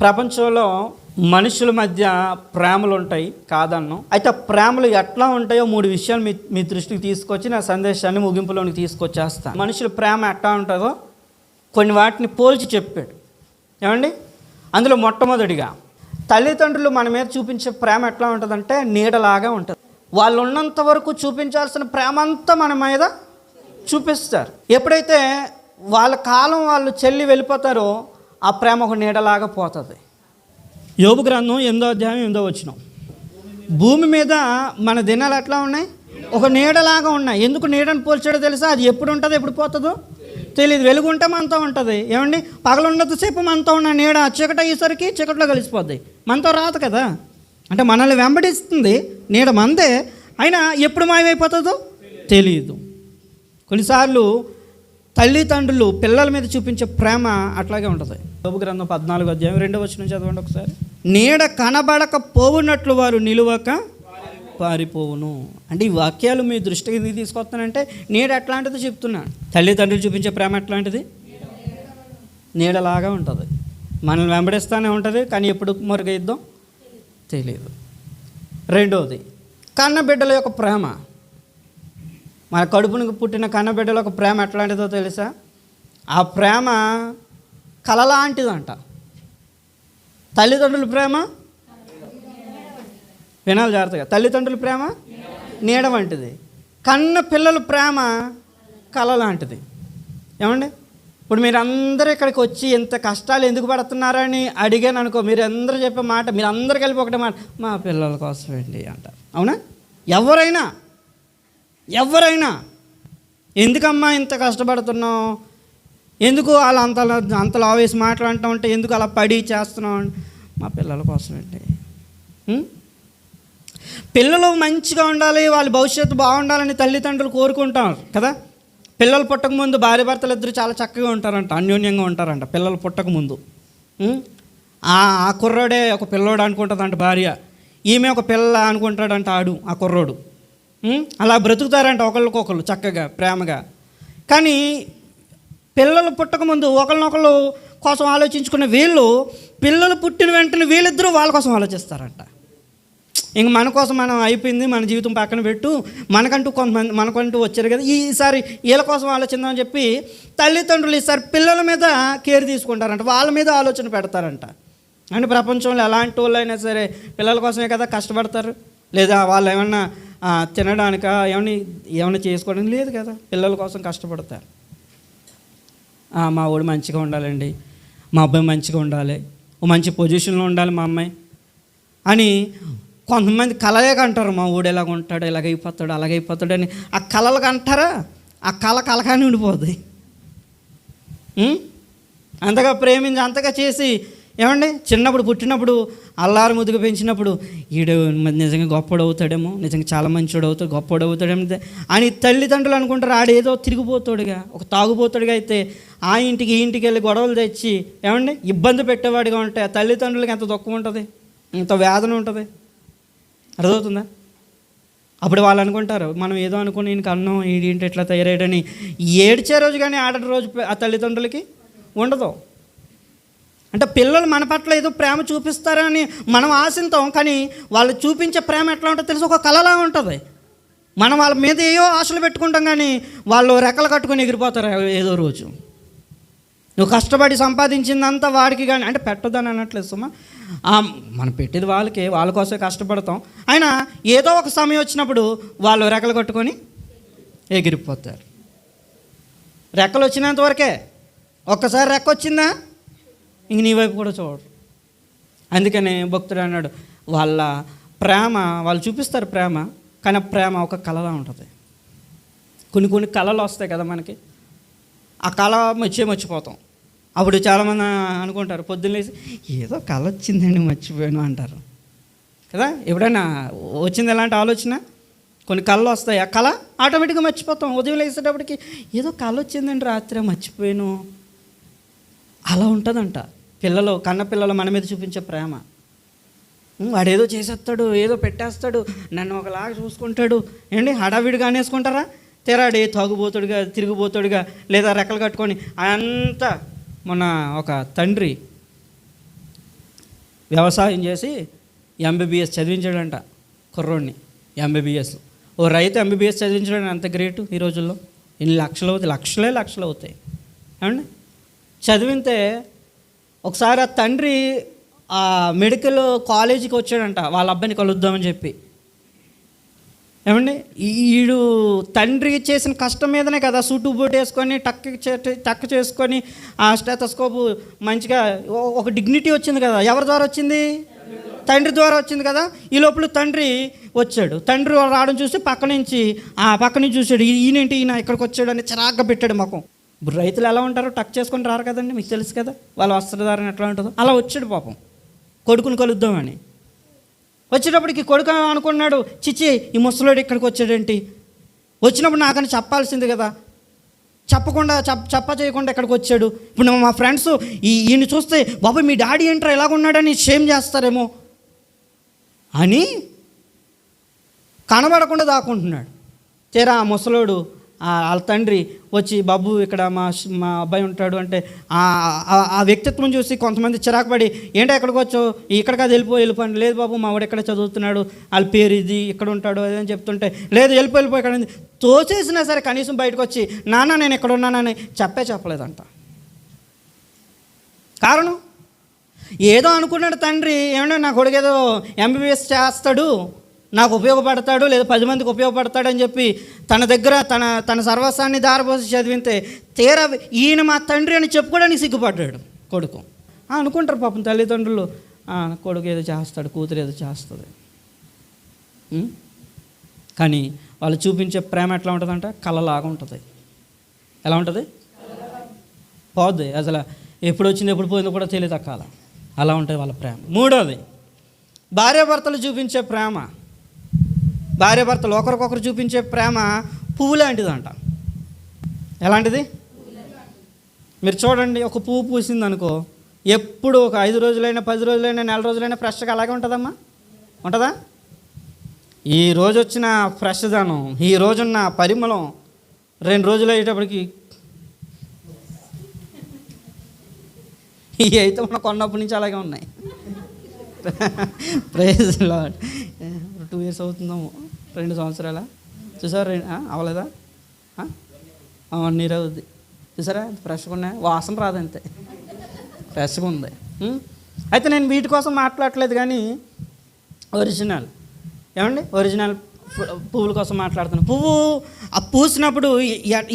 ప్రపంచంలో మనుషుల మధ్య ప్రేమలు ఉంటాయి కాదన్ను. అయితే ప్రేమలు ఎట్లా ఉంటాయో మూడు విషయాలు మీ మీ దృష్టికి తీసుకొచ్చి నా సందేశాన్ని ముగింపులోనికి తీసుకొచ్చేస్తాను. మనుషుల ప్రేమ ఎట్లా ఉంటుందో కొన్ని వాటిని పోల్చి చెప్పాడు. ఏమండి? అందులో మొట్టమొదటిగా తల్లిదండ్రులు మన మీద చూపించే ప్రేమ ఎట్లా ఉంటుందంటే నీడలాగా ఉంటుంది. వాళ్ళు ఉన్నంత వరకు చూపించాల్సిన ప్రేమ అంతా మన మీద చూపిస్తారు. ఎప్పుడైతే వాళ్ళ కాలం వాళ్ళు చెల్లి వెళ్ళిపోతారో ఆ ప్రేమ ఒక నీడలాగా పోతుంది. యోగు గ్రంథం ఎందో అధ్యాయం ఎందో వచ్చిన భూమి మీద మన దినాలు ఎట్లా ఉన్నాయి? ఒక నీడలాగా ఉన్నాయి. ఎందుకు నీడని పోల్చాడో తెలుసా? అది ఎప్పుడు ఉంటుంది ఎప్పుడు పోతుందో తెలియదు వెలుగు ఉంటే మనతో ఉంటుంది. ఏమండి? పగలున్నంతసేపు మనతో ఉన్న నీడ చీకట అయ్యేసరికి చీకట్లో కలిసిపోద్ది. మనతో రాదు కదా? అంటే మనల్ని వెంబడిస్తుంది నీడ మందే. అయినా ఎప్పుడు మాయమైపోతుందో తెలియదు కొన్నిసార్లు తల్లిదండ్రులు పిల్లల మీద చూపించే ప్రేమ అట్లాగే ఉంటుంది. యోబు గ్రంథం పద్నాలుగు అధ్యాయం రెండో వచ్చిన చదవండి ఒకసారి. నీడ కనబడక పోవునట్లు వారు నిలువక పారిపోవును. అంటే ఈ వాక్యాలు మీ దృష్టికి తీసుకొస్తానంటే నీడ ఎట్లాంటిదో చెప్తున్నాను తల్లిదండ్రులు చూపించే ప్రేమ ఎట్లాంటిది? నీడలాగా ఉంటుంది. మనల్ని వెంబడిస్తూనే ఉంటుంది కానీ ఎప్పుడు మరుగైద్దాం తెలియదు రెండవది కన్నబిడ్డల యొక్క ప్రేమ. మన కడుపునికి పుట్టిన కన్నబిడ్డలో ఒక ప్రేమ ఎట్లాంటిదో తెలుసా? ఆ ప్రేమ కలలాంటిదంట. తల్లిదండ్రుల ప్రేమ? వినాలి జాగ్రత్తగా. తల్లిదండ్రుల ప్రేమ? నీడ వంటిది. కన్న పిల్లల ప్రేమ కళ లాంటిది ఏమండి? ఇప్పుడు మీరు అందరూ ఇక్కడికి వచ్చి ఇంత కష్టాలు ఎందుకు పడుతున్నారని అడిగాను అనుకో మీరు అందరూ చెప్పే మాట మీరు అందరు కలిపి ఒకటే మాట మా పిల్లల కోసమేంటి అంటారు అవునా? ఎవరైనా ఎవరైనా ఎందుకమ్మా ఇంత కష్టపడుతున్నావు? ఎందుకు అలా అంత అంతలో ఆవేసి మాట్లాడుతూ ఉంటే ఎందుకు అలా పడి చేస్తున్నావు? మా పిల్లల కోసం ఉం? పిల్లలు మంచిగా ఉండాలి వాళ్ళ భవిష్యత్తు బాగుండాలని తల్లిదండ్రులు కోరుకుంటారు కదా? పిల్లలు పుట్టకముందు భార్య భర్తలు ఇద్దరు చాలా చక్కగా ఉంటారంట అన్యోన్యంగా ఉంటారంట పిల్లలు పుట్టకముందు ఆ కుర్రోడే ఒక పిల్లోడు అనుకుంటుందంట భార్య. ఈమె ఒక పిల్ల అనుకుంటాడంట ఆడు ఆ కుర్రోడు. Hmm? అలా బ్రతుకుతారంట ఒకళ్ళకొకళ్ళు చక్కగా ప్రేమగా. కానీ పిల్లలు పుట్టకముందు ఒకరినొకరు ఒకరినొకళ్ళు కోసం ఆలోచించుకున్న వీళ్ళు పిల్లలు పుట్టిన వెంటనే వీళ్ళిద్దరూ వాళ్ళ కోసం ఆలోచిస్తారంట. ఇంక మన కోసం మనం అయిపోయింది మన జీవితం పక్కన పెట్టు మనకంటూ కొంతమంది మనకంటూ వచ్చారు కదా ఈసారి వీళ్ళ కోసం ఆలోచిందామని చెప్పి తల్లిదండ్రులు ఈసారి పిల్లల మీద కేర్ తీసుకుంటారంట వాళ్ళ మీద ఆలోచన పెడతారంట. అంటే ప్రపంచంలో ఎలాంటి వాళ్ళు అయినా సరే పిల్లల కోసమే కదా కష్టపడతారు? లేదా వాళ్ళు ఏమన్నా తినడానికా ఏమన్నా ఏమైనా చేసుకోవడానికి లేదు కదా. పిల్లల కోసం కష్టపడతారు. మా వాడు మంచిగా ఉండాలండి. మా అబ్బాయి మంచిగా ఉండాలి. ఓ మంచి పొజిషన్లో ఉండాలి మా అమ్మాయి. అని కొంతమంది కలలేక అంటారు మా ఊడు ఎలాగ ఉంటాడు ఎలాగైపోతాడు అలాగైపోతాడు అని. ఆ కళలకు అంటారా ఆ కళ కలకాని ఉండిపోద్ది. అంతగా ప్రేమించి అంతగా చేసి ఏమండి? చిన్నప్పుడు పుట్టినప్పుడు అల్లారు ముదుగు పెంచినప్పుడు ఈడు మరి నిజంగా గొప్పడు అవుతాడేమో నిజంగా చాలా మంచోడు అవుతాడు గొప్పడు అవుతాడేమో అని తల్లిదండ్రులు అనుకుంటారు. ఆడేదో తిరిగిపోతాడుగా ఒక తాగుపోతాడుగా అయితే ఆ ఇంటికి ఈ ఇంటికి వెళ్ళి గొడవలు తెచ్చి ఏమండి? ఇబ్బంది పెట్టేవాడిగా ఉంటే ఆ తల్లిదండ్రులకి ఎంత దుఃఖం ఉంటుంది? ఎంత వేదన ఉంటుంది? అర్థమవుతుందా? అప్పుడు వాళ్ళు అనుకుంటారు మనం ఏదో అనుకుని ఈయనకి అన్నం ఏంటి ఇట్లా తయారయ్యాడని ఏడ్చే రోజు కానీ ఆడటి రోజు ఆ తల్లిదండ్రులకి ఉండదు. అంటే పిల్లలు మన పట్ల ఏదో ప్రేమ చూపిస్తారని మనం ఆశిస్తాం కానీ వాళ్ళు చూపించే ప్రేమ ఎట్లా ఉంటుందో తెలిసి? ఒక కళలా ఉంటుంది. మనం వాళ్ళ మీద ఏయో ఆశలు పెట్టుకుంటాం కానీ వాళ్ళు రెక్కలు కట్టుకొని ఎగిరిపోతారు ఏదో రోజు. నువ్వు కష్టపడి సంపాదించిందంతా వాడికి కానీ అంటే పెట్టదని అనట్లేదు సుమా. మనం పెట్టేది వాళ్ళకి వాళ్ళ కోసమే కష్టపడతాం. అయినా ఏదో ఒక సమయం వచ్చినప్పుడు వాళ్ళు రెక్కలు కట్టుకొని ఎగిరిపోతారు. రెక్కలు వచ్చినంత వరకే ఒక్కసారి రెక్క వచ్చిందా? ఇంక నీ వైపు కూడా చూడరు. అందుకనే భక్తుడు అన్నాడు వాళ్ళ ప్రేమ వాళ్ళు చూపిస్తారు ప్రేమ కానీ ప్రేమ ఒక కళలా ఉంటుంది. కొన్ని కొన్ని కళలు వస్తాయి కదా మనకి. ఆ కళ మర్చే మర్చిపోతాం. అప్పుడు చాలామంది అనుకుంటారు పొద్దున్నేసి ఏదో కళ వచ్చిందండి మర్చిపోయాను అంటారు. కదా? ఎప్పుడైనా వచ్చింది ఎలాంటి ఆలోచన? కొన్ని కళ్ళు వస్తాయి ఆ కళ ఆటోమేటిక్గా మర్చిపోతాం. ఉదయం లేసేటప్పటికి ఏదో కళ వచ్చిందండి రాత్రి మర్చిపోయాను. అలా ఉంటుందంట. పిల్లలు కన్న పిల్లలు మన మీద చూపించే ప్రేమ. వాడేదో వాడు ఏదో చేసేస్తాడు ఏదో పెట్టేస్తాడు నన్ను ఒకలాగా చూసుకుంటాడు. ఏంటి హడావిడిగా అనేసుకుంటారా? తెరాడే తాగుబోతుడుగా తిరిగిపోతాడుగా లేదా రెక్కలు కట్టుకొని అంతా మొన్న ఒక తండ్రి వ్యవసాయం చేసి ఎంబీబీఎస్ చదివించాడంట కుర్రోడిని ఎంబీబీఎస్ ఓ రైతు ఎంబీబీఎస్ చదివించడం అంత గ్రేటు ఈ రోజుల్లో? ఎన్ని లక్షలు అవుతాయి లక్షలే లక్షలు అవుతాయి. ఏమండి? చదివితే ఒకసారి ఆ తండ్రి ఆ మెడికల్ కాలేజీకి వచ్చాడంట వాళ్ళ అబ్బాయిని కలుద్దామని చెప్పి. ఏమండి? ఈడు తండ్రి చేసిన కష్టం మీదనే కదా సూటు బూట్ వేసుకొని టక్ చే- టక్ చేసుకొని ఆ స్టెథోస్కోప్ మంచిగా ఒక డిగ్నిటీ వచ్చింది కదా. ఎవరి ద్వారా వచ్చింది? తండ్రి ద్వారా వచ్చింది కదా. ఈ లోపల తండ్రి వచ్చాడు. తండ్రి రావడం చూసి పక్క నుంచి ఆ పక్క నుంచి చూసాడు ఈయనేంటి? ఈయన ఇక్కడికి వచ్చాడు అని చిరాగ్గా పెట్టాడు మాకు ఇప్పుడు రైతులు ఎలా ఉంటారో టక్ చేసుకొని రారు కదండి మీకు తెలుసు కదా. వాళ్ళ వస్త్రధారణ ఎట్లా ఉంటుందో. అలా వచ్చాడు పాపం. కొడుకుని కలుద్దామని వచ్చేటప్పటికి కొడుకు అనుకున్నాడు చిచ్చి ఈ ముసలోడు ఇక్కడికి వచ్చాడేంటి? వచ్చినప్పుడు నాకని చెప్పాల్సింది కదా. చెప్పకుండా చెప్ప చెప్ప చేయకుండా ఇక్కడికి వచ్చాడు? ఇప్పుడు మా ఫ్రెండ్స్ ఈ ఈయన చూస్తే బాబు మీ డాడీ ఏంట్రా ఎలాగున్నాడని షేమ్ చేస్తారేమో అని కనబడకుండా దాక్కుంటున్నాడు. తీరా ఆ ముసలోడు వాళ్ళ తండ్రి వచ్చి బాబు ఇక్కడ మా మా అబ్బాయి ఉంటాడు అంటే ఆ వ్యక్తిత్వం చూసి కొంతమంది చిరాకు పడి ఏంటో ఎక్కడికి వచ్చావు? ఇక్కడికి అది వెళ్ళిపో వెళ్ళిపోండి లేదు బాబు మా వాడు ఎక్కడ చదువుతున్నాడు? వాళ్ళ పేరు ఇది ఇక్కడ ఉంటాడు అదే అని చెప్తుంటే లేదు వెళ్ళిపో వెళ్ళిపో ఇక్కడ ఉంది." తోచేసినా సరే కనీసం బయటకు వచ్చి నాన్న నేను ఎక్కడ ఉన్నానని చెప్పే చెప్పలేదంట. కారణం? ఏదో అనుకున్నాడు తండ్రి ఏమన్నా నా కొడుకు ఏదో ఎంబీబీఎస్ చేస్తాడు. నాకు ఉపయోగపడతాడు లేదా పది మందికి ఉపయోగపడతాడు అని చెప్పి తన దగ్గర తన తన సర్వస్వాన్ని దారపోసి చదివితే తీరా ఈయన మా తండ్రి అని చెప్పుకోవడానికి సిగ్గుపడ్డాడు కొడుకు. అనుకుంటారు పాపం తల్లిదండ్రులు. కొడుకు ఏదో చేస్తాడు కూతురు ఏదో చేస్తుంది. కానీ వాళ్ళు చూపించే ప్రేమ ఎట్లా ఉంటుందంట? కళ్ళలాగా ఉంటుంది. ఎలా ఉంటుంది? పోద్ది. అసలు ఎప్పుడు వచ్చింది ఎప్పుడు పోయిందో కూడా తెలియదు అలా ఉంటుంది వాళ్ళ ప్రేమ. మూడోది భార్యాభర్తలు చూపించే ప్రేమ. భార్యాభర్తలు ఒకరికొకరు చూపించే ప్రేమ పువ్వు లాంటిదంట ఎలాంటిది? మీరు చూడండి ఒక పువ్వు పూసింది అనుకో ఎప్పుడు ఒక ఐదు రోజులైనా పది రోజులైనా నెల రోజులైనా ఫ్రెష్గా అలాగే ఉంటుందమ్మా? ఉంటుందా? ఈ రోజు వచ్చిన ఫ్రెష్దనం ఈ రోజున్న పరిమళం రెండు రోజులు అయ్యేటప్పటికి ఈ అయితే మనం కొన్నప్పటి నుంచి అలాగే ఉన్నాయి. ప్రైజ్ లాడ్ టూ ఇయర్స్ అవుతుందేమో. రెండు సంవత్సరాల? చూసారా అవలేదా? వన్ ఇయర్ అవుద్ది. చూసారా? ఫ్రెష్గా ఉన్నాయి. వాసన రాదంతే. ఫ్రెష్గా ఉంది. అయితే నేను వీటి కోసం మాట్లాడట్లేదు కానీ ఒరిజినల్. ఏమండి? ఒరిజినల్ పువ్వుల కోసం మాట్లాడుతున్నాను పువ్వు ఆ పూసినప్పుడు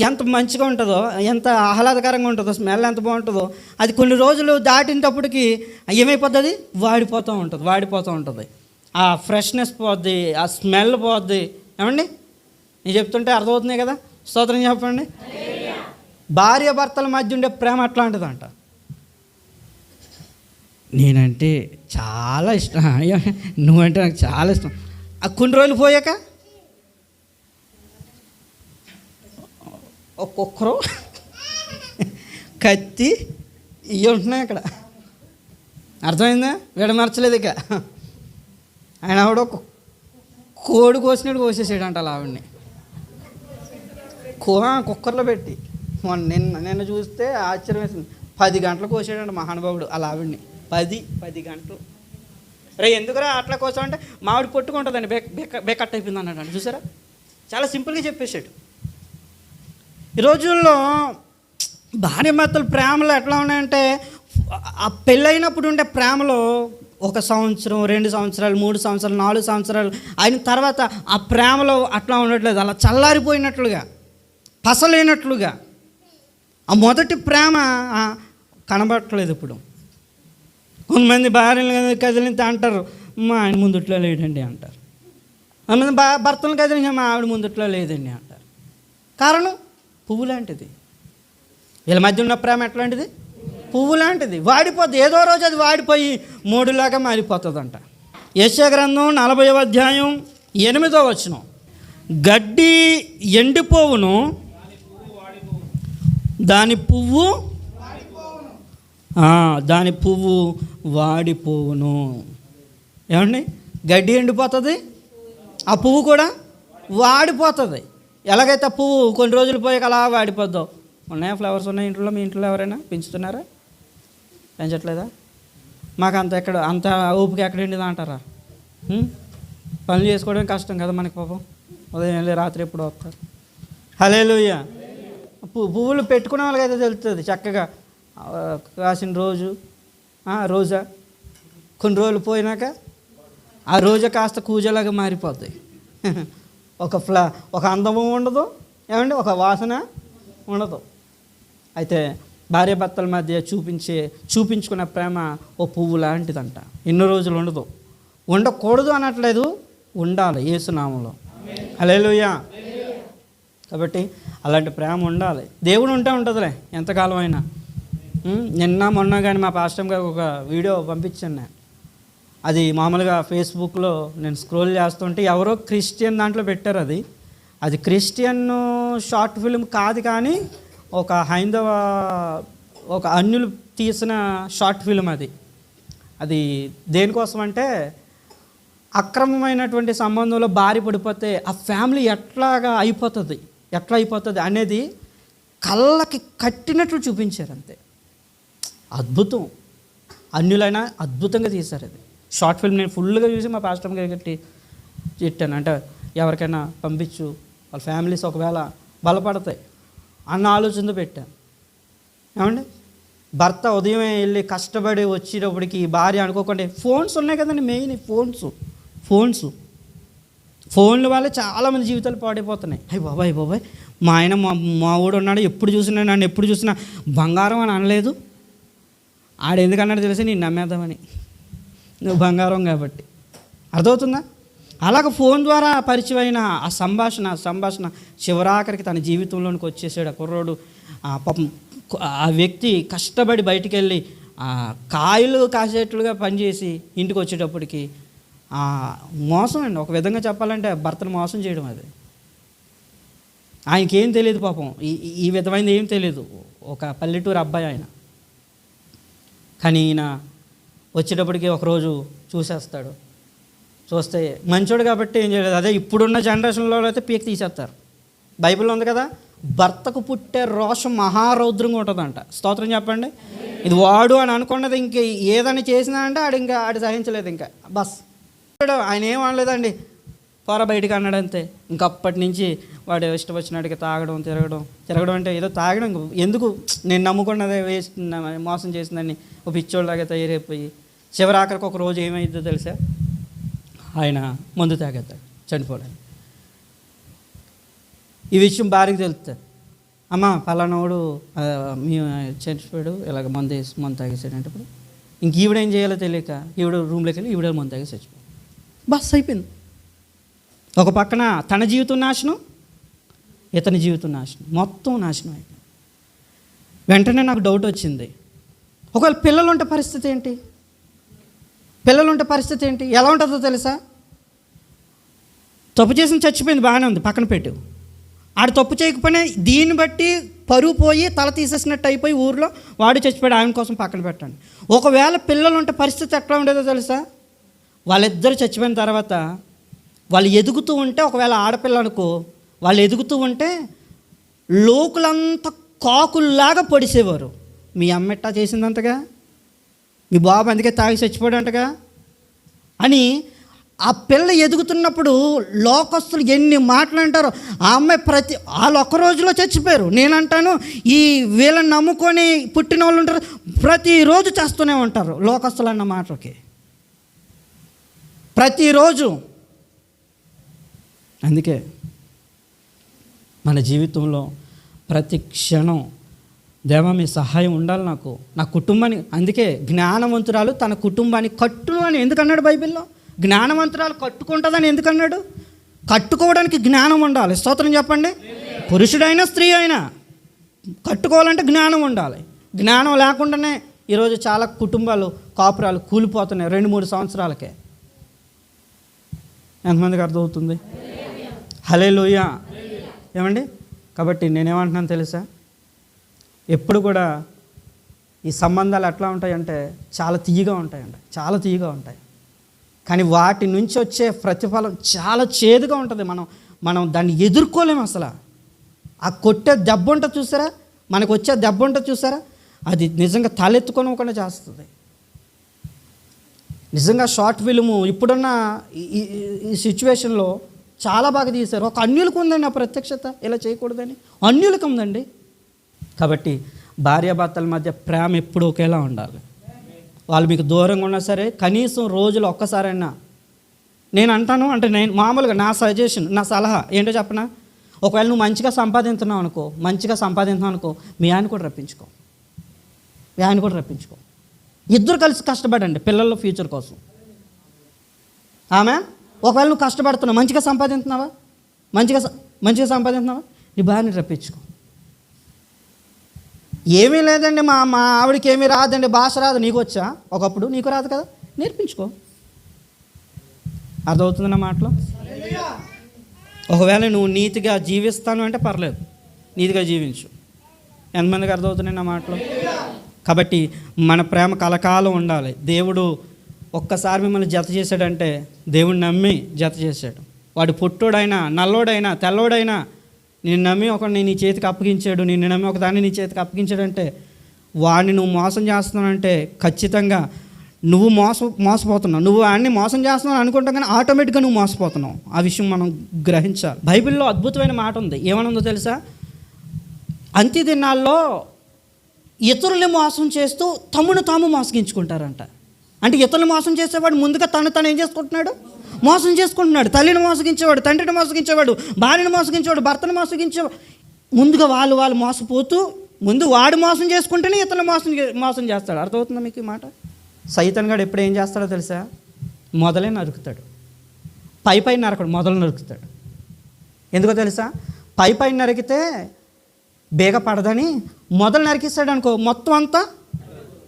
ఎంత మంచిగా ఉంటుందో ఎంత ఆహ్లాదకరంగా ఉంటుందో స్మెల్ ఎంత బాగుంటుందో అది కొన్ని రోజులు దాటినప్పటికి ఏమైపోతుంది? వాడిపోతూ ఉంటుంది వాడిపోతూ ఉంటుంది. ఆ ఫ్రెష్నెస్ పోద్ది ఆ స్మెల్ పోద్ది. ఏమండి? నేను చెప్తుంటే అర్థమవుతున్నాయి కదా? స్తోత్రం చెప్పండి. భార్య భర్తల మధ్య ఉండే ప్రేమ అట్లాంటిదంట. నేనంటే చాలా ఇష్టం. నువ్వంటే నాకు చాలా ఇష్టం. ఆ కొన్ని రోజులు పోయాక? ఒక్కొక్కరు కత్తి ఇవి ఉంటున్నాయి అక్కడ. అర్థమైందా? విడమర్చలేదు ఇక. ఆయన ఆవిడ ఒక కోడి కోసినట్టు కోసేసాడంట అలా ఆవిడ్ని. కో కుక్కర్లో పెట్టి. మొన్న నిన్న నిన్న చూస్తే ఆశ్చర్యం వేసింది పది గంటలు కోసాడంట మహానుభావుడు అలా ఆవిడ్ని. పది పది గంటలు. రే ఎందుకురా అట్లా కోసం అంటే మామిడి పొట్టుకుంటుందండి. బే బేక బేకట్ అయిపోయింది అన్నాడు చూసారా? చాలా సింపుల్గా చెప్పేశాడు. ఈ రోజుల్లో భార్యాభర్తల ప్రేమలు ఎట్లా ఉన్నాయంటే ఆ పెళ్ళైనప్పుడు ఉండే ప్రేమలో ఒక సంవత్సరం రెండు సంవత్సరాలు మూడు సంవత్సరాలు నాలుగు సంవత్సరాలు అయిన తర్వాత ఆ ప్రేమలో అట్లా ఉండట్లేదు. అలా చల్లారిపోయినట్లుగా పసలేనట్లుగా. ఆ మొదటి ప్రేమ కనబడట్లేదు ఇప్పుడు. కొంతమంది భార్యలు కదిలితే అంటారు మా ఆయన ముందుట్లో లేడండి అంటారు. కొంతమంది భా భర్తలు కదిలించా మా ఆవిడ ముందుట్లో లేదండి అంటారు. కారణం పువ్వు లాంటిది. వీళ్ళ మధ్య ఉన్న ప్రేమ ఎట్లాంటిది? పువ్వు లాంటిది. వాడిపోద్ది. ఏదో రోజు అది వాడిపోయి మూడులాగా మారిపోతుందంట. యశ గ్రంథం నలభై అధ్యాయం ఎనిమిదో వచనం. గడ్డి ఎండిపోవును దాని పువ్వు దాని పువ్వు వాడిపోవును. ఏమండి? గడ్డి ఎండిపోతుంది? ఆ పువ్వు కూడా వాడిపోతుంది. ఎలాగైతే ఆ పువ్వు కొన్ని రోజులు పోయాక అలా వాడిపోద్దాం. ఉన్నాయా ఫ్లవర్స్? ఉన్నాయి ఇంట్లో? మీ ఇంట్లో ఎవరైనా పెంచుతున్నారా? పెంచట్లేదా? మాకు అంత ఎక్కడ అంత ఓపిక ఎక్కడండి అంటారా? పనులు చేసుకోవడం కష్టం కదా మనకి పాపం. ఉదయం వెళ్ళి రాత్రి ఎప్పుడు వస్తారు. హలే లూయ పువ్వులు పెట్టుకునే వాళ్ళకైతే తెలుస్తుంది చక్కగా. కాసిన రోజు రోజా. కొన్ని రోజులు పోయినాక ఆ రోజా కాస్త కూజలాగా మారిపోద్ది. ఒక ఫ్లా ఒక అందము ఉండదు. ఏమండి? ఒక వాసన ఉండదు. అయితే భార్యభర్తల మధ్య చూపించే చూపించుకున్న ప్రేమ ఓ పువ్వు లాంటిదంట. ఎన్నో రోజులు ఉండదు. ఉండకూడదు అనట్లేదు ఉండాలి ఏసునామంలో అలేలుయా కాబట్టి అలాంటి ప్రేమ ఉండాలి. దేవుడు ఉంటే ఉంటుందిలే ఎంతకాలం అయినా. నిన్న మొన్న కానీ మా పాస్టమ్ గారికి ఒక వీడియో పంపించాను నేను. అది మామూలుగా ఫేస్బుక్లో నేను స్క్రోల్ చేస్తుంటే ఎవరో క్రిస్టియన్ దాంట్లో పెట్టారు అది. అది క్రిస్టియన్ షార్ట్ ఫిల్మ్ కాదు కానీ ఒక హైందవ ఒక అన్యులు తీసిన షార్ట్ ఫిల్మ్ అది. అది దేనికోసం అంటే అక్రమమైనటువంటి సంబంధంలో భార్య పడిపోతే ఆ ఫ్యామిలీ ఎట్లాగా అయిపోతుంది ఎట్లా అయిపోతుంది అనేది కళ్ళకి కట్టినట్లు చూపించారు అంతే అద్భుతం. అన్యులైనా అద్భుతంగా తీశారు అది. షార్ట్ ఫిల్మ్ నేను ఫుల్గా చూసి మా పాస్టమ్ గారికి కట్టి చెప్పాను అంటే ఎవరికైనా పంపించు వాళ్ళ ఫ్యామిలీస్ ఒకవేళ బలపడతాయి. అన్న ఆలోచనతో పెట్టాను ఏమండి? భర్త ఉదయమే వెళ్ళి కష్టపడి వచ్చేటప్పటికి భార్య అనుకోకుండా ఫోన్స్ ఉన్నాయి కదండి మెయిన్ ఫోన్స్ ఫోన్స్. ఫోన్ల వల్ల చాలామంది జీవితాలు పాడైపోతున్నాయి. అయ్యి బాబాయ్ బాబాయ్ మా ఆయన మా మా ఊడు ఉన్నాడు ఎప్పుడు చూసినా నన్ను ఎప్పుడు చూసినా బంగారం అని అనలేదు. ఆడు ఎందుకన్నాడు తెలిసి నేను నమ్మేద్దామని. నువ్వు బంగారం కాబట్టి. అర్థమవుతుందా? అలాగ ఫోన్ ద్వారా పరిచయమైన ఆ సంభాషణ సంభాషణ చివరాఖరికి తన జీవితంలోనికి వచ్చేసాడు. ఆ కుర్రోడు పాపం ఆ వ్యక్తి కష్టపడి బయటికి వెళ్ళి కాయలు కాసేట్లుగా పనిచేసి ఇంటికి వచ్చేటప్పటికి మోసం అండి ఒక విధంగా చెప్పాలంటే భర్తను మోసం చేయడం అది. ఆయనకేం తెలియదు పాపం. ఈ ఈ విధమైనది ఏం తెలియదు. ఒక పల్లెటూరు అబ్బాయి ఆయన. కానీ ఈయన వచ్చేటప్పటికి ఒకరోజు చూసేస్తాడు. చూస్తే మంచోడు కాబట్టి ఏం చేయలేదు. అదే ఇప్పుడున్న జనరేషన్లో అయితే పీక్ తీసేస్తారు. బైబిల్లో ఉంది కదా భర్తకు పుట్టే రోషం మహారౌద్రంగా ఉంటుందంట స్తోత్రం చెప్పండి. ఇది వాడు అని అనుకున్నది ఇంక ఏదని చేసినా అంటే ఆడు ఇంకా ఆడు సహించలేదు ఇంకా. బస్. ఆయన ఏం అనలేదండి. పొర బయటికి అన్నాడు అంతే. ఇంకప్పటి నుంచి వాడు ఇష్టం వచ్చినట్టుగా తాగడం తిరగడం తిరగడం అంటే ఏదో తాగడం ఎందుకు? నేను నమ్ముకున్నదే వేస్తున్నా మోసం చేసిందని ఒక పిచ్చోళ్ళలాగా తయారైపోయి చివరి ఆఖరికి ఒక రోజు ఏమైందో తెలుసా? ఆయన మందు తాగేస్తాడు చనిపోవడానికి ఈ విషయం భార్యకు తెలుస్తుంది. అమ్మ పలానాడు మీ చనిపోయాడు ఇలాగ మందు వేసి మందు తాగేసాడు అంటప్పుడు ఇంక ఈవిడేం చేయాలో తెలియక ఈవిడ రూమ్లోకి వెళ్ళి ఈవిడ మందు తాగి చచ్చిపోయాడు బస్ అయిపోయింది. ఒక పక్కన తన జీవితం నాశనం ఇతని జీవితం నాశనం మొత్తం నాశనం అయిపోయింది. వెంటనే నాకు డౌట్ వచ్చింది. ఒకవేళ పిల్లలు ఉంటే పరిస్థితి ఏంటి? పిల్లలు ఉంటే పరిస్థితి ఏంటి? ఎలా ఉంటుందో తెలుసా? తప్పు చేసిన చచ్చిపోయింది బాగానే ఉంది పక్కన పెట్టు. ఆడు తప్పు చేయకపోయినా దీన్ని బట్టి పరువు పోయి తల తీసేసినట్టు అయిపోయి ఊర్లో వాడు చచ్చిపోయాడు ఆయన కోసం పక్కన పెట్టండి. ఒకవేళ పిల్లలు ఉంటే పరిస్థితి ఎట్లా ఉండేదో తెలుసా? వాళ్ళిద్దరు చచ్చిపోయిన తర్వాత వాళ్ళు ఎదుగుతూ ఉంటే ఒకవేళ ఆడపిల్ల అనుకో వాళ్ళు ఎదుగుతూ ఉంటే లోకులంతా కాకుల్లాగా పొడిసేవారు మీ అమ్మెట్టా చేసిందంతగా? మీ బాబు అందుకే తాగి చచ్చిపోయాడంటగా అని ఆ పిల్ల ఎదుగుతున్నప్పుడు లోకస్తులు ఎన్ని మాటలు అంటారో ఆ అమ్మాయి ప్రతి వాళ్ళు ఒక్క రోజులో చచ్చిపోయారు. నేనంటాను ఈ వీళ్ళని నమ్ముకొని పుట్టిన వాళ్ళు ఉంటారు ప్రతిరోజు చేస్తూనే ఉంటారు లోకస్తులు అన్న మాటలకి. ప్రతిరోజు. అందుకే మన జీవితంలో ప్రతి క్షణం దేవా మీ సహాయం ఉండాలి నాకు. నా కుటుంబాన్ని అందుకే జ్ఞానవంతురాలు తన కుటుంబాన్ని కట్టును అని ఎందుకన్నాడు బైబిల్లో? జ్ఞానవంతురాలు కట్టుకుంటుందని ఎందుకన్నాడు? కట్టుకోవడానికి జ్ఞానం ఉండాలి. స్తోత్రం చెప్పండి. పురుషుడైనా స్త్రీ అయినా కట్టుకోవాలంటే జ్ఞానం ఉండాలి. జ్ఞానం లేకుండానే ఈరోజు చాలా కుటుంబాలు కాపురాలు కూలిపోతున్నాయి రెండు మూడు సంవత్సరాలకే. ఎంతమందికి అర్థమవుతుంది హలే ఏమండి? కాబట్టి నేనేమంటున్నాను తెలుసా? ఎప్పుడు కూడా ఈ సంబంధాలు ఎట్లా ఉంటాయంటే చాలా తీయగా ఉంటాయండి. చాలా తీయగా ఉంటాయి. కానీ వాటి నుంచి వచ్చే ప్రతిఫలం చాలా చేదుగా ఉంటుంది. మనం మనం దాన్ని ఎదుర్కోలేము అసలు. ఆ కొట్టే దెబ్బ ఉంటుంది చూసారా? మనకు వచ్చే దెబ్బ ఉంటుంది చూసారా? అది నిజంగా తలెత్తుకోనివ్వకుండా చేస్తుంది. నిజంగా షార్ట్ ఫిల్ము ఇప్పుడున్న ఈ- ఈ- ఈ సిచ్యువేషన్లో చాలా బాగా తీశారు. ఒక అన్యులకు ఉందండి ఆ ప్రత్యక్షత? ఇలా చేయకూడదని? అన్యులకు ఉందండి. కాబట్టి భార్యాభర్తల మధ్య ప్రేమ ఎప్పుడు ఒకేలా ఉండాలి. వాళ్ళు మీకు దూరంగా ఉన్నా సరే కనీసం రోజులు ఒక్కసారైనా నేను అంటాను అంటే నేను మామూలుగా నా సజెషన్ నా సలహా ఏంటో చెప్పనా? ఒకవేళ నువ్వు మంచిగా సంపాదించున్నావు అనుకో మంచిగా సంపాదించావు అనుకో మీ ఆయన కూడా రప్పించుకో. మీ ఆయన కూడా రప్పించుకో. ఇద్దరు కలిసి కష్టపడండి పిల్లల ఫ్యూచర్ కోసం. ఆమె? ఒకవేళ నువ్వు కష్టపడుతున్నావు మంచిగా సంపాదించున్నావా? మంచిగా మంచిగా సంపాదించున్నావా? నీ భార్యని రప్పించుకో. ఏమీ లేదండి మా మా ఆవిడకి ఏమీ రాదండి భాష రాదు. నీకు వచ్చా? ఒకప్పుడు నీకు రాదు కదా? నేర్పించుకో. అర్థమవుతుందన్న నా మాటలో? ఒకవేళ నువ్వు నీతిగా జీవిస్తాను అంటే పర్లేదు. నీతిగా జీవించు. ఎంతమందికి అర్థమవుతున్నాయి నా మాటలు? కాబట్టి మన ప్రేమ కలకాలం ఉండాలి. దేవుడు ఒక్కసారి మిమ్మల్ని జత చేశాడంటే దేవుడు నమ్మి జత చేశాడు. వాడు పుట్టోడైనా నల్లోడైనా తెల్లోడైనా నేను నమ్మి ఒక నీ చేతికి అప్పగించాడు నిన్ను నమ్మి ఒకదాన్ని నీ చేతికి అప్పగించాడంటే వాడిని నువ్వు మోసం చేస్తున్నానంటే ఖచ్చితంగా నువ్వు మోస మోసపోతున్నావు. నువ్వు వాడిని మోసం చేస్తున్నావు అనుకుంటాం కానీ ఆటోమేటిక్గా నువ్వు మోసపోతున్నావు. ఆ విషయం మనం గ్రహించాలి. బైబిల్లో అద్భుతమైన మాట ఉంది. ఏమనుందో తెలుసా? అంత్య దినాల్లో ఇతరుల్ని మోసం చేస్తూ తమ్మును తాము మోసగించుకుంటారంట. అంటే ఇతరులు మోసం చేసేవాడు ముందుగా తను తను ఏం చేసుకుంటున్నాడు? మోసం చేసుకుంటున్నాడు తల్లిని మోసగించేవాడు తండ్రిని మోసగించేవాడు భార్యను మోసగించేవాడు భర్తను మోసగించేవాడు ముందుగా వాళ్ళు వాళ్ళు మోసపోతూ ముందు వాడు మోసం చేసుకుంటేనే ఇతను మోసం మోసం చేస్తాడు. అర్థమవుతుందా మీకు ఈ మాట? సైతన్ గడు ఎప్పుడు ఏం చేస్తాడో తెలుసా? మొదలే నరుకుతాడు. పై పై నరకడు మొదలు నరుకుతాడు. ఎందుకో తెలుసా? పై పై నరికితే బేగ పడదని మొదలు నరికిస్తాడు అనుకో మొత్తం అంతా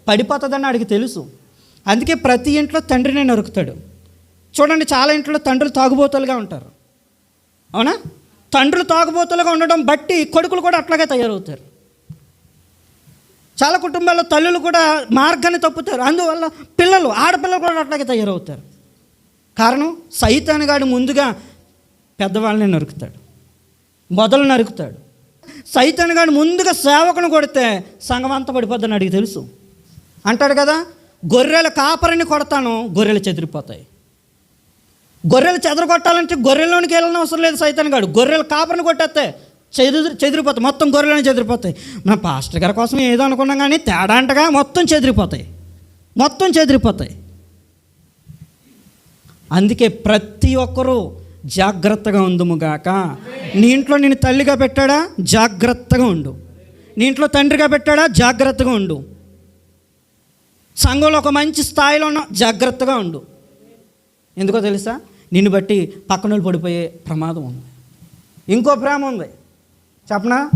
పడిపోతుందని ఆడికి తెలుసు. అందుకే ప్రతి ఇంట్లో తండ్రినే నరుకుతాడు. చూడండి చాలా ఇంట్లో తండ్రులు తాగుబోతులుగా ఉంటారు. అవునా? తండ్రులు తాగుబోతులుగా ఉండడం బట్టి కొడుకులు కూడా అట్లాగే తయారవుతారు. చాలా కుటుంబాల్లో తల్లులు కూడా మార్గాన్ని తప్పుతారు. అందువల్ల పిల్లలు ఆడపిల్లలు కూడా అట్లాగే తయారవుతారు. కారణం సైతాన్ గాడు ముందుగా పెద్దవాళ్ళని నరుకుతాడు. మొదలు నరుకుతాడు. సైతాన్ గాడు ముందుగా సేవకుని కొడితే సంఘమంతా పడిపోద్దని అడిగి తెలుసు. అంటాడు కదా గొర్రెల కాపరిని కొడతాను గొర్రెలు చెదిరిపోతాయి. గొర్రెలు చెదరగొట్టాలంటే గొర్రెల్లోనికి వెళ్ళిన అవసరం లేదు సైతాన్ గాడు. గొర్రెలు కాపరిని కొట్టేస్తే చెదిరి చెదిరిపోతాయి. మొత్తం గొర్రెలను చెదిరిపోతాయి. మన పాస్టర్ గారి కోసం ఏదో అనుకున్నాం కానీ తేడా అంటగా మొత్తం చెదిరిపోతాయి. మొత్తం చెదిరిపోతాయి. అందుకే ప్రతి ఒక్కరూ జాగ్రత్తగా ఉందుముగాక నీ ఇంట్లో నేను తల్లిగా పెట్టాడా? జాగ్రత్తగా ఉండు. నీ ఇంట్లో తండ్రిగా పెట్టాడా? జాగ్రత్తగా ఉండు. సంఘంలో ఒక మంచి స్థాయిలో ఉన్న జాగ్రత్తగా ఉండు. ఎందుకో తెలుసా? నిన్ను బట్టి పక్కన పడిపోయే ప్రమాదం ఉంది. ఇంకో ప్రేమ ఉంది. చెప్పనా?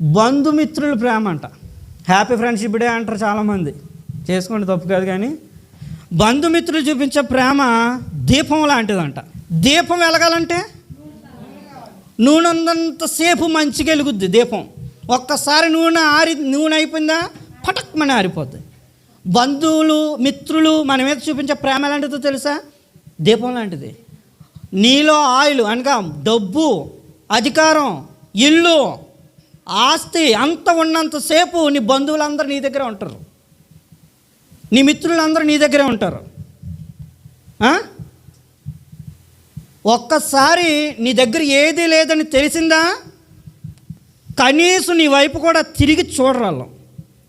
బంధుమిత్రుల ప్రేమ అంట. హ్యాపీ ఫ్రెండ్షిప్ డే అంటారు చాలామంది. చేసుకోండి తప్పు కాదు కానీ. బంధుమిత్రులు చూపించే ప్రేమ దీపం లాంటిదంట. దీపం వెలగాలంటే నూనె ఉన్నంతసేపు మంచిగా వెలుగుద్ది దీపం. ఒక్కసారి నూనె ఆరి నూనె అయిపోయిందా? పటక్మని ఆరిపోద్ది. బంధువులు మిత్రులు మన మీద చూపించే ప్రేమ ఎలాంటిదో తెలుసా? దీపం లాంటిది. నీలో ఆయిల్ అనగా డబ్బు అధికారం ఇల్లు ఆస్తి అంత ఉన్నంతసేపు నీ బంధువులందరూ నీ దగ్గరే ఉంటారు. నీ మిత్రులందరూ నీ దగ్గరే ఉంటారు. ఒక్కసారి నీ దగ్గర ఏది లేదని తెలిసిందా? కనీసం నీ వైపు కూడా తిరిగి చూడరాళ్ళం.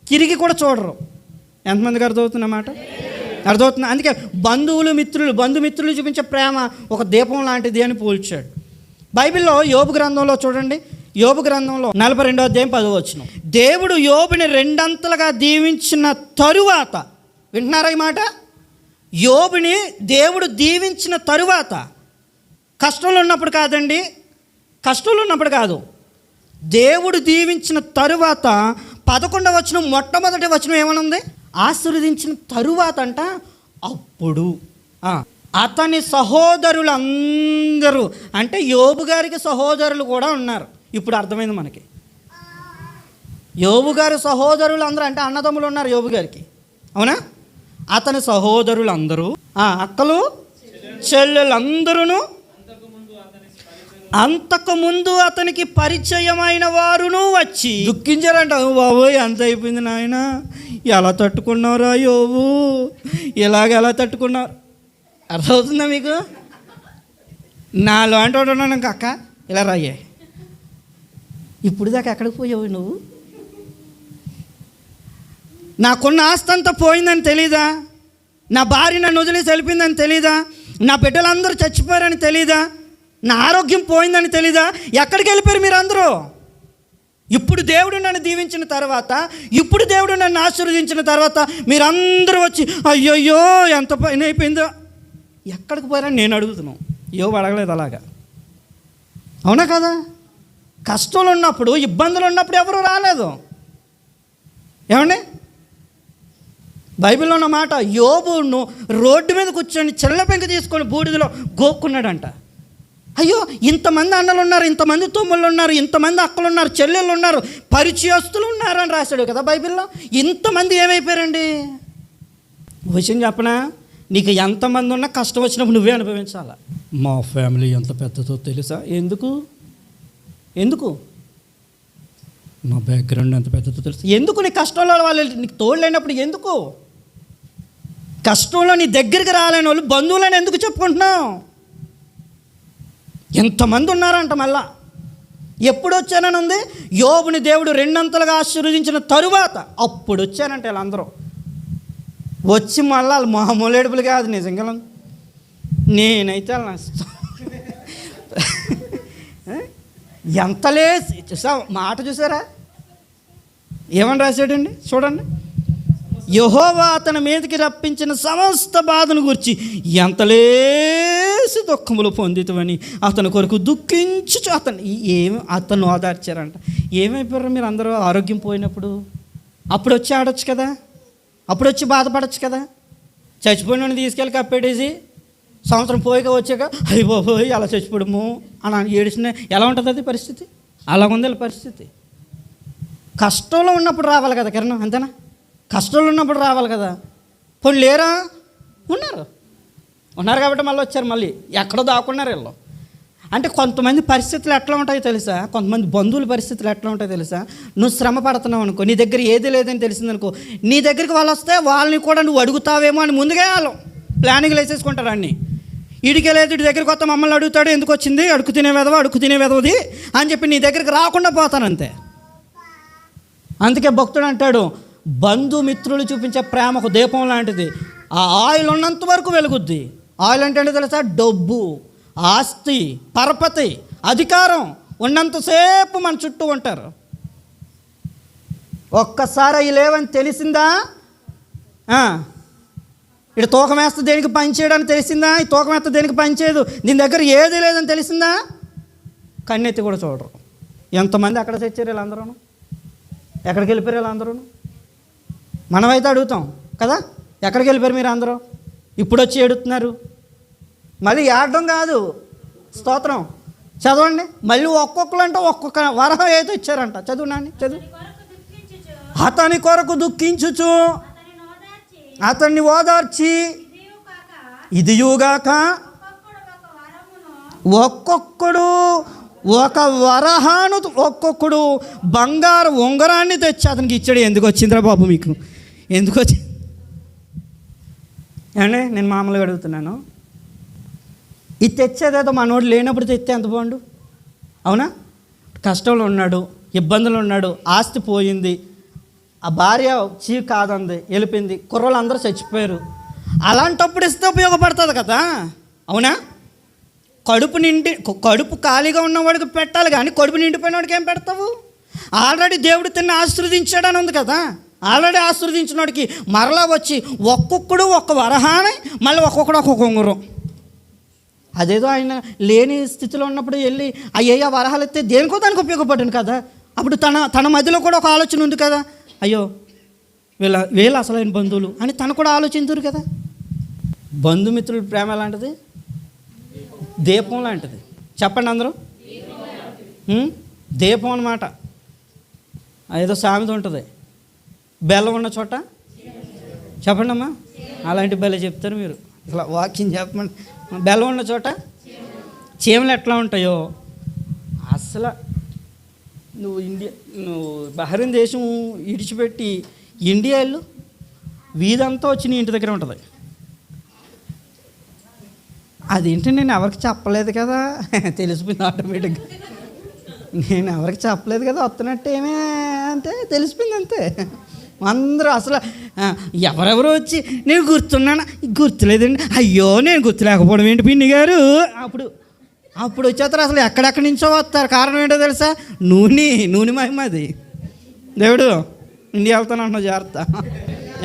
తిరిగి కూడా చూడరు. ఎంతమందికి అర్థమవుతున్నమాట అర్థమవుతుంది? అందుకే బంధువులు మిత్రులు బంధుమిత్రులు చూపించే ప్రేమ ఒక దీపం లాంటిది అని పోల్చాడు. బైబిల్లో యోబు గ్రంథంలో చూడండి. యోబు గ్రంథంలో నలభై రెండో అధ్యాయం పదవచ్చును దేవుడు యోబుని రెండంతలుగా దీవించిన తరువాత వింటున్నారా ఈ మాట? యోబుని దేవుడు దీవించిన తరువాత కష్టంలో ఉన్నప్పుడు కాదండి కష్టంలో ఉన్నప్పుడు కాదు. దేవుడు దీవించిన తరువాత పదకొండవ వచనం మొట్టమొదటి వచనం ఏమనుంది? ఆశీర్వదించిన తరువాత అంట అప్పుడు. అతని అతని సహోదరులందరూ అంటే యోబు గారికి సహోదరులు కూడా ఉన్నారు. ఇప్పుడు అర్థమైంది మనకి. యోబు గారి సహోదరులు అందరూ అంటే అన్నదమ్ములు ఉన్నారు యోబు గారికి. అవునా? అతని సహోదరులు అందరూ అక్కలు చెల్లెలందరూ అంతకుముందు అంతకు ముందు అతనికి పరిచయమైన వారును వచ్చి దుఃఖించారంట. బాబోయ్ అంత అయిపోయింది నాయన? ఎలా తట్టుకున్నారా యోవు ఇలాగ ఎలా తట్టుకున్నారు? అర్థమవుతుందా మీకు? నాలో అంటే ఉన్నాను అక్క ఇలా రాయే. ఇప్పుడు దాకా ఎక్కడికి పోయావు నువ్వు? నాకున్న ఆస్తి అంతా పోయిందని తెలీదా? నా భార్య నన్ను వదిలేసి వెళ్ళిపోయిందని తెలీదా? నా బిడ్డలందరూ చచ్చిపోయారని తెలీదా? నా ఆరోగ్యం పోయిందని తెలీదా? ఎక్కడికి వెళ్ళిపోయారు మీరు అందరూ ఇప్పుడు దేవుడు నన్ను దీవించిన తర్వాత ఇప్పుడు దేవుడు నన్ను ఆశీర్వదించిన తర్వాత మీరందరూ వచ్చి అయ్యయ్యో ఎంత పైన అయిపోయిందో. ఎక్కడికి పోయారని నేను అడుగుతున్నాను. ఏవో అడగలేదు అలాగా. అవునా కదా? కష్టాలు ఉన్నప్పుడు ఇబ్బందులు ఉన్నప్పుడు ఎవరు రాలేదు. ఏమండి? బైబిల్లో ఉన్న మాట యోబును రోడ్డు మీద కూర్చొని చెల్ల పెంక తీసుకొని బూడిదలో గోక్కున్నాడంట. అయ్యో ఇంతమంది అన్నలు ఉన్నారు ఇంతమంది తమ్ముళ్ళు ఉన్నారు ఇంతమంది అక్కలు ఉన్నారు చెల్లెళ్ళు ఉన్నారు పరిచయస్తులు ఉన్నారు అని రాశాడు కదా బైబిల్లో. ఇంతమంది ఏమైపోయారండి? విషయం చెప్పనా? నీకు ఎంతమంది ఉన్నా కష్టం వచ్చినప్పుడు నువ్వే అనుభవించాలా? మా ఫ్యామిలీ ఎంత పెద్దదో తెలుసా? ఎందుకు? ఎందుకు? మా బ్యాక్గ్రౌండ్ ఎంత పెద్దదో తెలుసు? ఎందుకు నీ కష్టంలో వాళ్ళు నీకు తోడలేనప్పుడు ఎందుకు? కష్టంలో నీ దగ్గరికి రాలేని వాళ్ళు బంధువులని ఎందుకు చెప్పుకుంటున్నావు? ఎంతమంది ఉన్నారంట మళ్ళా? ఎప్పుడు వచ్చానని ఉంది యోబుని దేవుడు రెండంతలుగా ఆశీర్వదించిన తరువాత అప్పుడు వచ్చానంట వీళ్ళందరూ. వచ్చి మళ్ళా వాళ్ళు మామూలు ఏడుపులు కాదు నిజంగా నేనైతే వాళ్ళ ఎంత లేసి చూసా మాట చూసారా? ఏమని రాశాడండి? చూడండి. యహోవా అతని మీదకి రప్పించిన సమస్త బాధను గురించి ఎంతలేసి దుఃఖములు పొందితమని అతని కొరకు దుఃఖించు అతను ఏమి అతను ఓదార్చారంట. ఏమైపోయారు మీరు అందరూ ఆరోగ్యం పోయినప్పుడు? అప్పుడు వచ్చి ఆడొచ్చు కదా? అప్పుడు వచ్చి బాధపడచ్చు కదా? చచ్చిపోయిన తీసుకెళ్ళి కప్పేటేసి సంవత్సరం పోయిగా వచ్చాక అయిపోయి అలా చచ్చిపోవడము అని ఏడిచిన ఎలా ఉంటుంది అది పరిస్థితి? అలా ఉంది పరిస్థితి. కష్టంలో ఉన్నప్పుడు రావాలి కదా కిరణం అంతేనా? కష్టాలు ఉన్నప్పుడు రావాలి కదా. పోనీ లేరా? ఉన్నారు. ఉన్నారు కాబట్టి మళ్ళీ వచ్చారు మళ్ళీ. ఎక్కడో దాక్కున్నారు వీళ్ళు? అంటే కొంతమంది పరిస్థితులు ఎట్లా ఉంటాయో తెలుసా? కొంతమంది బంధువుల పరిస్థితులు ఎట్లా ఉంటాయో తెలుసా? నువ్వు శ్రమ పడుతున్నావు అనుకో నీ దగ్గర ఏది లేదని తెలిసిందనుకో నీ దగ్గరికి వాళ్ళు వస్తే వాళ్ళని కూడా నువ్వు అడుగుతావేమో అని ముందుగా వాళ్ళు ప్లానింగ్లు వేసేసుకుంటారు అన్నీ. ఈడికే లేదు ఇటు దగ్గరికి కొత్త మమ్మల్ని అడుగుతాడు ఎందుకు వచ్చింది? అడుగు తినే వెదవ అడుగు తినే వెదవది అని చెప్పి నీ దగ్గరికి రాకుండా పోతానంతే అందుకే భక్తుడు అంటాడు బంధుమిత్రులు చూపించే ప్రేమ ఒక దీపం లాంటిది. ఆ ఆయిల్ ఉన్నంత వరకు వెలుగుద్ది. ఆయిల్ అంటే తెలుసా? డబ్బు ఆస్తి పరపతి అధికారం. ఉన్నంతసేపు మన చుట్టూ ఉంటారు. ఒక్కసారి అవి లేవని తెలిసిందా? ఆ, ఇటు దేనికి పనిచేయడం తెలిసిందా? ఈ తూకం దేనికి పనిచేయదు దీని దగ్గర ఏది లేదని తెలిసిందా? కన్నెత్తి కూడా చూడరు. ఎంతమంది అక్కడ తెచ్చారు వీళ్ళందరూ ఎక్కడికి వెళ్ళిపోయారు వీళ్ళందరూ మనమైతే అడుగుతాం కదా? ఎక్కడికి వెళ్ళిపోయారు మీరు అందరూ? ఇప్పుడు వచ్చి ఏడుతున్నారు? మళ్ళీ ఏడడం కాదు స్తోత్రం. చదవండి. మళ్ళీ ఒక్కొక్కరు అంటే ఒక్కొక్క వరహం ఏదో ఇచ్చారంట. చదువు నాని చదువు. అతని కొరకు దుఃఖించుచు. అతన్ని ఓదార్చి. ఇదియుగాక ఒక్కొక్కడు ఒక వరహాను ఒక్కొక్కడు బంగారు ఉంగరాన్ని తెచ్చి అతనికి ఇచ్చాడు. ఎందుకు వచ్చిందిరా బాబు మీకు? ఎందుకు వచ్చి ఏమండి నేను మామూలుగా అడుగుతున్నాను. ఇది తెచ్చేదేదో మనోడు లేనప్పుడు తెస్తే ఎంత బాగుండు? అవునా? కష్టంలో ఉన్నాడు ఇబ్బందులు ఉన్నాడు ఆస్తి పోయింది. ఆ భార్య చీవి కాదంది వెళ్ళిపోయింది. కుర్రలు అందరూ చచ్చిపోయారు. అలాంటప్పుడు ఇస్తే ఉపయోగపడుతుంది కదా? అవునా? కడుపు నిండి కడుపు ఖాళీగా ఉన్నవాడికి పెట్టాలి కానీ కడుపు నిండిపోయిన వాడికి ఏం పెడతావు? ఆల్రెడీ దేవుడు తిన్న ఆశీర్వదించాడని ఉంది కదా? ఆల్రెడీ ఆశీర్వదించిన వాడికి మరలా వచ్చి ఒక్కొక్కడు ఒక్క వరహాని మళ్ళీ ఒక్కొక్కడు ఒక్కొక్క ఉంగరం అదేదో ఆయన లేని స్థితిలో ఉన్నప్పుడు వెళ్ళి అయ్యయ్య వరహాలు ఎత్తే దేనికో దానికి ఉపయోగపడింది కదా. అప్పుడు తన తన మధ్యలో కూడా ఒక ఆలోచన ఉంది కదా. అయ్యో వీళ్ళ వీళ్ళ అసలైన బంధువులు అని తను కూడా ఆలోచించురు కదా. బంధుమిత్రుల ప్రేమ లాంటిది దీపం లాంటిది. చెప్పండి అందరూ. దీపం అన్నమాట. ఏదో సామెత ఉంటుంది. బెల్లం ఉన్న చోట? చెప్పండి అమ్మా అలాంటి బెల్ల చెప్తారు మీరు. ఇట్లా వాకింగ్ చెప్పండి బెల్లం ఉన్న చోట? చీమలు ఎట్లా ఉంటాయో? అసలు నువ్వు ఇండియా నువ్వు బహరీన్ దేశం ఇడిచిపెట్టి ఇండియాలో వీధంతా వచ్చి నీ ఇంటి దగ్గర ఉంటుంది. అదేంటి నేను ఎవరికి చెప్పలేదు కదా? తెలిసిపోయింది ఆటోమేటిక్గా. నేను ఎవరికి చెప్పలేదు కదా? వస్తున్నట్టు ఏమే అంతే తెలిసిపోయింది అంతే. అందరూ అసలు ఎవరెవరు ఎవరెవరో వచ్చి నేను గుర్తున్నాను? గుర్తులేదండి. అయ్యో నేను గుర్తులేకపోవడం ఏంటి పిన్ని గారు? అప్పుడు అప్పుడు వచ్చేస్తారు అసలు ఎక్కడెక్కడి నుంచో వస్తారు. కారణం ఏంటో తెలుసా? నూనె నూనె మహిమది దేవుడు ఇండియా వెళ్తాను అంటున్నా జాగ్రత్త.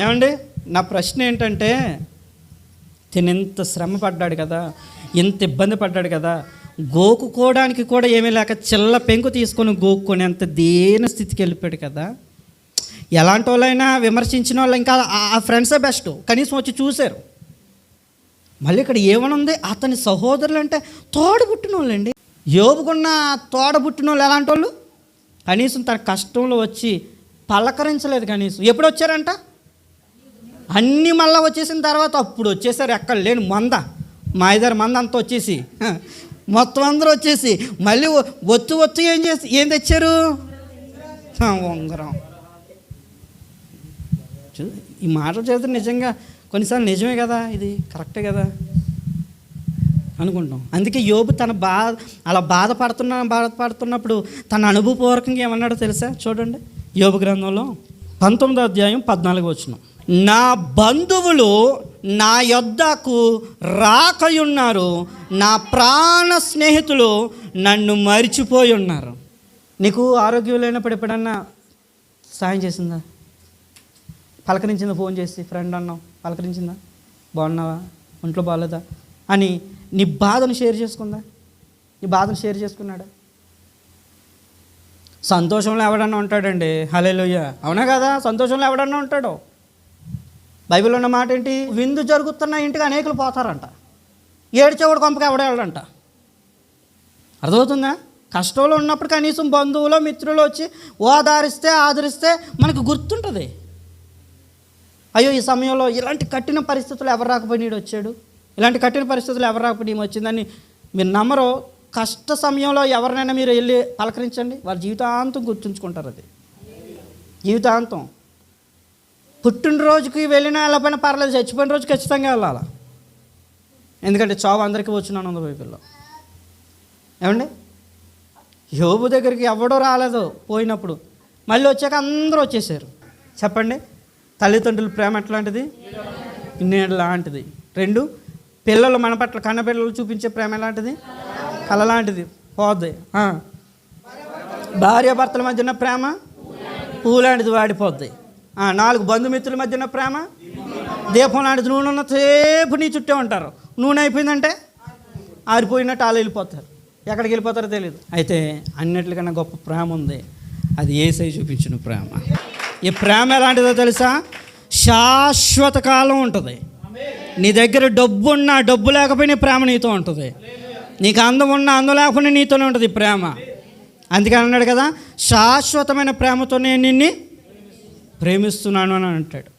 ఏమండి? నా ప్రశ్న ఏంటంటే తిని ఎంత శ్రమ పడ్డాడు కదా ఎంత ఇబ్బంది పడ్డాడు కదా గోకుకోవడానికి కూడా ఏమీ లేక చిల్ల పెంకు తీసుకొని గోక్కుని అంత దేని స్థితికి వెళ్ళిపోయాడు కదా ఎలాంటి వాళ్ళైనా విమర్శించిన వాళ్ళు ఇంకా ఆ- ఫ్రెండ్సే బెస్ట్ కనీసం వచ్చి చూశారు. మళ్ళీ ఇక్కడ ఏమనుంది? అతని సహోదరులు అంటే తోడబుట్టిన వాళ్ళండి యోబుకున్న తోడబుట్టిన వాళ్ళు ఎలాంటి వాళ్ళు కనీసం తన కష్టంలో వచ్చి పలకరించలేదు కనీసం. ఎప్పుడు వచ్చారంట? అన్నీ మళ్ళీ వచ్చేసిన తర్వాత అప్పుడు వచ్చేసారు. ఎక్కడ లేని మంద. మా ఇద్దరు మంద అంతా వచ్చేసి. మొత్తం అందరూ వచ్చేసి. మళ్ళీ వ- ఒత్తు ఏం చేసి ఏం తెచ్చారు? ఉంగరం. ఈ మాటలు చేస్తే నిజంగా కొన్నిసార్లు నిజమే కదా ఇది? కరెక్టే కదా? అనుకుంటాం అందుకే యోబు తన బాధ అలా బాధపడుతున్న బాధపడుతున్నప్పుడు తన అనుభవపూర్వకంగా ఏమన్నాడో తెలుసా? చూడండి. యోబు గ్రంథంలో పంతొమ్మిదో అధ్యాయం పద్నాలుగు వచ్చిన నా బంధువులు నా యొద్దకు రాకయున్నారు. నా ప్రాణ స్నేహితులు నన్ను మరిచిపోయి ఉన్నారు నీకు ఆరోగ్యం లేనప్పుడు ఎప్పుడన్నా సాయం చేసిందా? పలకరించిందా? ఫోన్ చేసి ఫ్రెండ్ అన్నావు పలకరించిందా? బాగున్నావా? ఒంట్లో బాగాలేదా? అని నీ బాధను షేర్ చేసుకుందా? నీ బాధను షేర్ చేసుకున్నాడా? సంతోషంలో ఎవడన్నా ఉంటాడండి? హలేలుయ్య అవునా కదా? సంతోషంలో ఎవడన్నా ఉంటాడు? బైబిల్ ఉన్న మాట ఏంటి? విందు జరుగుతున్న ఇంటికి అనేకులు పోతారంట. ఏడ్చేవాడు కొంపకి ఎవడేళ్ళంట అర్థమవుతుందా? కష్టంలో ఉన్నప్పుడు కనీసం బంధువులు మిత్రులు వచ్చి ఓదారిస్తే ఆదరిస్తే మనకు గుర్తుంటుంది. అయ్యో ఈ సమయంలో ఇలాంటి కఠిన పరిస్థితులు ఎవరు రాకపోయి వచ్చాడు. ఇలాంటి కఠిన పరిస్థితులు ఎవరు రాకపోయి వచ్చిందని మీరు నమ్మరో. కష్ట సమయంలో ఎవరినైనా మీరు వెళ్ళి పలకరించండి. వారి జీవితాంతం గుర్తుంచుకుంటారు అది. జీవితాంతం. పుట్టినరోజుకి వెళ్ళినా వెళ్ళకపోయినా పర్లేదు. చచ్చిపోయిన రోజు ఖచ్చితంగా వెళ్ళాలి? ఎందుకంటే చావు అందరికీ వచ్చినాను ఉంది బైబిల్లో. ఏమండి? యోబు దగ్గరికి ఎవడో రాలేదు పోయినప్పుడు. మళ్ళీ వచ్చాక అందరూ వచ్చేసారు. చెప్పండి. తల్లిదండ్రుల ప్రేమ ఎట్లాంటిది? నీడ లాంటిది రెండు పిల్లలు మన పట్ల కన్నపిల్లలు చూపించే ప్రేమ ఎలాంటిది? కళ లాంటిది. పోద్ది. భార్య భర్తల మధ్య ఉన్న ప్రేమ? పువ్వు లాంటిది వాడిపోద్ది నాలుగు బంధుమిత్రుల మధ్య ఉన్న ప్రేమ? దీపం లాంటిది నూనె ఉన్నసేపు నీ చుట్టే ఉంటారు. నూనె అయిపోయిందంటే ఆరిపోయినట్టు వాళ్ళు వెళ్ళిపోతారు. ఎక్కడికి వెళ్ళిపోతారో తెలియదు అయితే అన్నిటికన్నా గొప్ప ప్రేమ ఉంది. అది ఏసై చూపించిన ప్రేమ. ఈ ప్రేమ ఎలాంటిదో తెలుసా? శాశ్వత కాలం ఉంటుంది. నీ దగ్గర డబ్బు ఉన్నా డబ్బు లేకపోయినా ప్రేమ నీతో ఉంటుంది. నీకు అందం ఉన్నా అందం లేకపోయినా నీతోనే ఉంటుంది ఈ ప్రేమ. అందుకని అన్నాడు కదా శాశ్వతమైన ప్రేమతో నేను నిన్ను ప్రేమిస్తున్నాను అని అంటాడు.